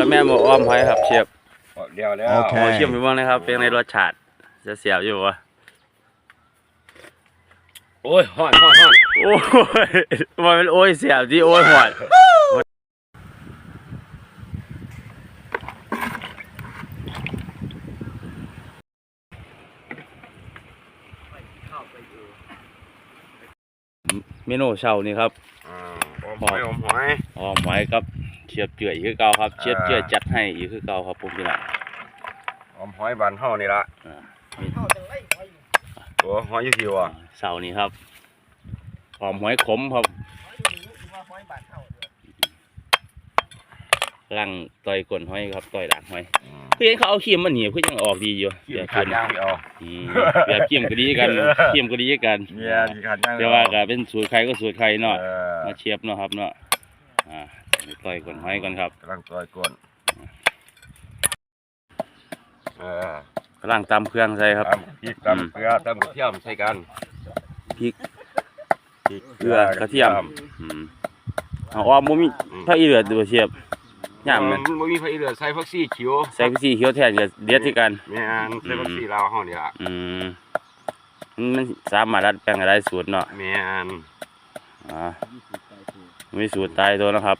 แล้วแม่บอกอ้อมหอยครับเชียบเดียวแล้ว โอเคโอ้เชียบไปบ้างนะครับ เป็นในรสชาติจะเสียบอยู่วะโอ้ยฮ้อนฮ้อนฮ้อนโอ้ยมันเป็นโอ้ยเสียบที่โอ้ยหอดเมนูเช้านี่ครับอ่าอมหอยอมหอยอ้อมหอยครับ เชียบเจือยอีกคือเก่าครับเชียบเจือยจัดให้อีกคือเก่าครับผมพี่น้องอมหอยบานเฮานี่ละอ่าตัวหอยอยู่ที่ว่ะเสาร์นี้ครับหอมหอยขมครับลังต่อยก้นหอยครับต่อยด่างหอยคือเห็นเขาเอาเขียมมันหนีบคือยังออกดีอยู่ขี้แบบขาดย่างไปเอาอืมแบบเขียมก็ดีกันเขียมก็ดีกันเนี่ยขี้ขาดย่างแต่ว่าก็เป็นสูตรใครก็สูตรใครเนาะเออมาเชียบเนาะครับเนาะอ่า ต่อยก้นหอยก่อนครับกำลังต่อยก้นเออกำลังตำเครื่องใส่ครับตำพริกตำเกลือตำกระเทียมใส่กันพริกพริกเกลือกระเทียมอืมเอาว่าบ่มีถ้าอีเหลือดตัวเชียบย่ามมันบ่มีไฟเหลือใส่ผักชีเขียวใส่พี่สีเขียวแทนกับเดียดที่กันแม่นใส่ผักชีลาวเฮานี่ล่ะอืมมันสามารถดัดแปลงได้สูตรเนาะแม่นอ่ามีสูตรตายตัวนะครับ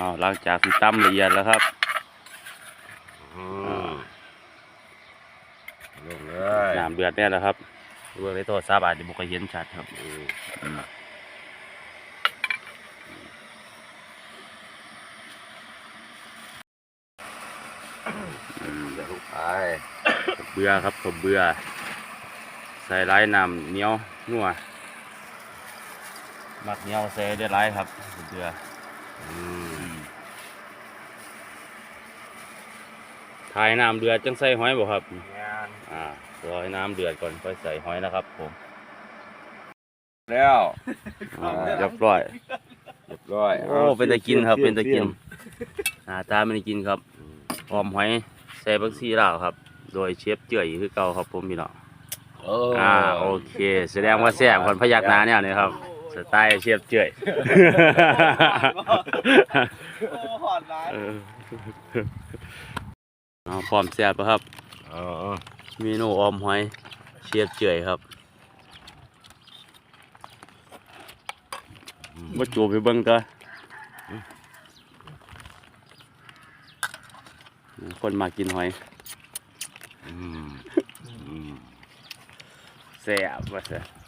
อ้าวหลังจากที่ตำละเอียดแล้วครับอืมลงเลยน้ำเดือดเนี่ยแหละครับเบื้องในโทรศัพท์อาจจะบ่ค่อยเห็นชัดครับอืมอืมอืมเดี๋ยวลงไปข้าวเบื่อครับข้าวเบื่อ ใส่ร้ายน้ำเหนียวนัวมักเหนียวใส่ได้ร้ายครับข้าวเบื่ออืม ทายน้ำเดือดจังใส่หอยบ่ครับ แม่นอ่ารอให้น้ำเดือดก่อนค่อยใส่หอยนะครับผมแล้วอ่าเรียบร้อย เรียบร้อยโอ้เป็นตะกินครับ เป็นตะกินหน้าตาเป็นตะกินครับหอมหอยใส่บักซีลาวครับ โดยเชฟเจื่อยคือเก่าครับผมพี่น้องโอ้อ่าโอเค แสดงว่าแซ่บคนพยักหน้าเนี่ยนี่ครับสไตล์เชฟเจื่อยหอดร้ายเออ เอาพร้อมแซ่บแล้วครับ เออเมนูออมหอยเชฟเจื่อยครับมาจูบไปเบิ่งตัวคนมากินหอยอืมอืมแซ่บว่าซะ